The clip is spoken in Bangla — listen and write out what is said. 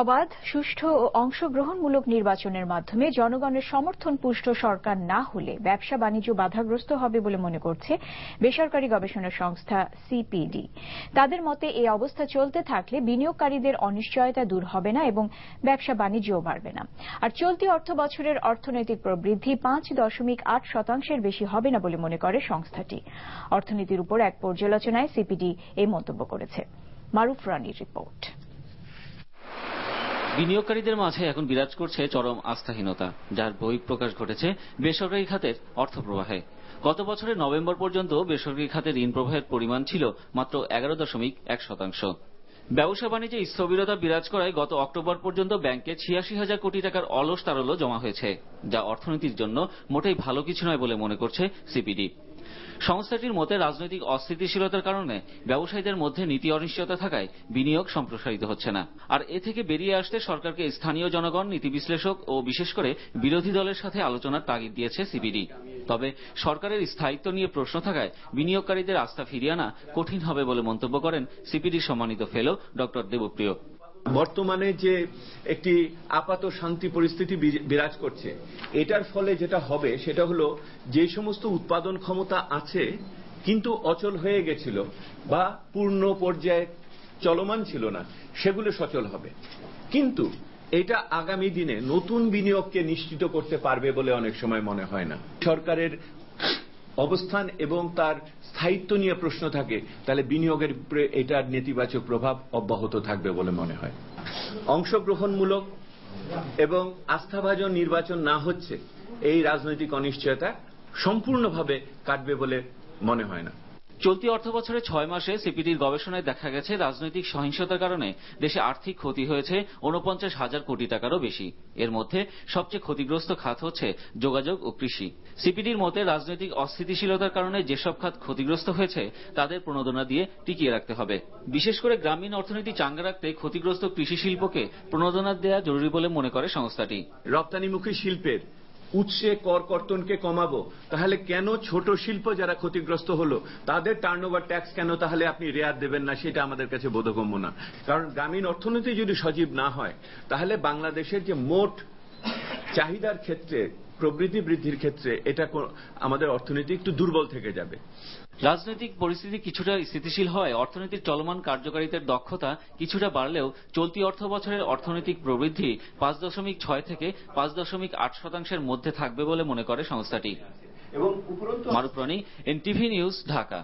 অবাধ, সুষ্ঠু ও অংশগ্রহণমূলক নির্বাচনের মাধ্যমে জনগণের সমর্থন পুষ্ট সরকার না হলে ব্যবসা বাণিজ্য বাধাগ্রস্ত হবে বলে মনে করছে বেসরকারি গবেষণা সংস্থা সিপিডি। তাদের মতে, এই অবস্থা চলতে থাকলে বিনিয়োগকারীদের অনিশ্চয়তা দূর হবে না এবং ব্যবসা বাণিজ্যও বাড়বে না। আর চলতি অর্থ বছরের অর্থনৈতিক প্রবৃদ্ধি পাঁচ দশমিক আট শতাংশের বেশি হবে না বলে মনে করে সংস্থাটি। অর্থনীতির উপর এক পর্যালোচনায় সিপিডি এই মন্তব্য করেছে। মারুফ রানীর রিপোর্ট। বিনিয়োগকারীদের মাঝে এখন বিরাজ করছে চরম আস্থাহীনতা, যার বহিঃপ্রকাশ ঘটেছে বেসরকারি খাতের অর্থ প্রবাহে গত বছরের নভেম্বর পর্যন্ত বেসরকারি খাতে ঋণ প্রবাহের পরিমাণ ছিল মাত্র এগারো দশমিক এক শতাংশ। ব্যবসা বাণিজ্যে স্থবিরতা বিরাজ করায় গত অক্টোবর পর্যন্ত ব্যাংকে ছিয়াশি হাজার কোটি টাকার অলস তারল্য জমা হয়েছে, যা অর্থনীতির জন্য মোটেই ভালো কিছু নয় বলে মনে করছে সিপিডি। সংস্থাটির মতে রাজনৈতিক অস্থিতিশীলতার কারণে ব্যবসায়ীদের মধ্যে নীতি অনিশ্চয়তা থাকায় বিনিয়োগ সম্প্রসারিত হচ্ছে না। আর এ থেকে বেরিয়ে আসতে সরকারকে স্থানীয় জনগণ, নীতি বিশ্লেষক ও বিশেষ করে বিরোধী দলের সাথে আলোচনার তাগিদ দিয়েছে সিবিডি। তবে সরকারের স্থায়িত্ব নিয়ে প্রশ্ন থাকায় বিনিয়োগকারীদের আস্থা ফিরিয়ে আনা কঠিন হবে বলে মন্তব্য করেন সিপিডির সম্মানিত ফেলো ডক্টর দেবপ্রিয়। বর্তমানে যে একটি আপাত শান্তি পরিস্থিতি বিরাজ করছে, এটার ফলে যেটা হবে সেটা হলো যে সমস্ত উৎপাদন ক্ষমতা আছে, কিন্তু অচল হয়ে গেছিল বা পূর্ণ পর্যায়ে চলমান ছিল না, সেগুলো সচল হবে। কিন্তু এটা আগামী দিনে নতুন বিনিয়োগকে নিশ্চিত করতে পারবে বলে অনেক সময় মনে হয় না। সরকারের অবস্থান এবং তার স্থায়িত্ব নিয়ে প্রশ্ন থাকে, তাহলে বিনিয়োগের উপরে এটার নেতিবাচক প্রভাব অব্যাহত থাকবে বলে মনে হয়। অংশগ্রহণমূলক এবং আস্থাভাজন নির্বাচন না হচ্ছে, এই রাজনৈতিক অনিশ্চয়তা সম্পূর্ণভাবে কাটবে বলে মনে হয় না। চলতি অর্থ বছরে ছয় মাসে সিপিডির গবেষণায় দেখা গেছে, রাজনৈতিক সহিংসতার কারণে দেশে আর্থিক ক্ষতি হয়েছে উনপঞ্চাশ হাজার কোটি টাকারও বেশি। এর মধ্যে সবচেয়ে ক্ষতিগ্রস্ত খাত হচ্ছে যোগাযোগ ও কৃষি। সিপিডির মতে, রাজনৈতিক অস্থিতিশীলতার কারণে যেসব খাত ক্ষতিগ্রস্ত হয়েছে, তাদের প্রণোদনা দিয়ে টিকিয়ে রাখতে হবে। বিশেষ করে গ্রামীণ অর্থনীতি চাঙ্গা রাখতে ক্ষতিগ্রস্ত কৃষি শিল্পকে প্রণোদনা দেওয়া জরুরি বলে মনে করে সংস্থাটি। রপ্তানিমুখী শিল্পের উৎসে কর কর্তনকে কমাবো, তাহলে কেন ছোট শিল্প যারা ক্ষতিগ্রস্ত হলো, তাদের টার্ন ট্যাক্স কেন তাহলে আপনি রেয়ার দেবেন না, সেটা আমাদের কাছে বোধগম্য না। কারণ গ্রামীণ অর্থনীতি যদি সজীব না হয়, তাহলে বাংলাদেশের যে মোট চাহিদার ক্ষেত্রে প্রবৃদ্ধি বৃদ্ধির ক্ষেত্রে এটা আমাদের অর্থনীতি একটু দুর্বল থেকে যাবে। রাজনৈতিক পরিস্থিতি কিছুটা স্থিতিশীল হয় অর্থনীতির চলমান কার্যকারিতার দক্ষতা কিছুটা বাড়লেও চলতি অর্থ বছরের অর্থনৈতিক প্রবৃদ্ধি পাঁচ দশমিক ছয় থেকে পাঁচ দশমিক আট শতাংশের মধ্যে থাকবে বলে মনে করে সংস্থাটি। মারুপ্রাণী এনটিভি নিউজ ঢাকা।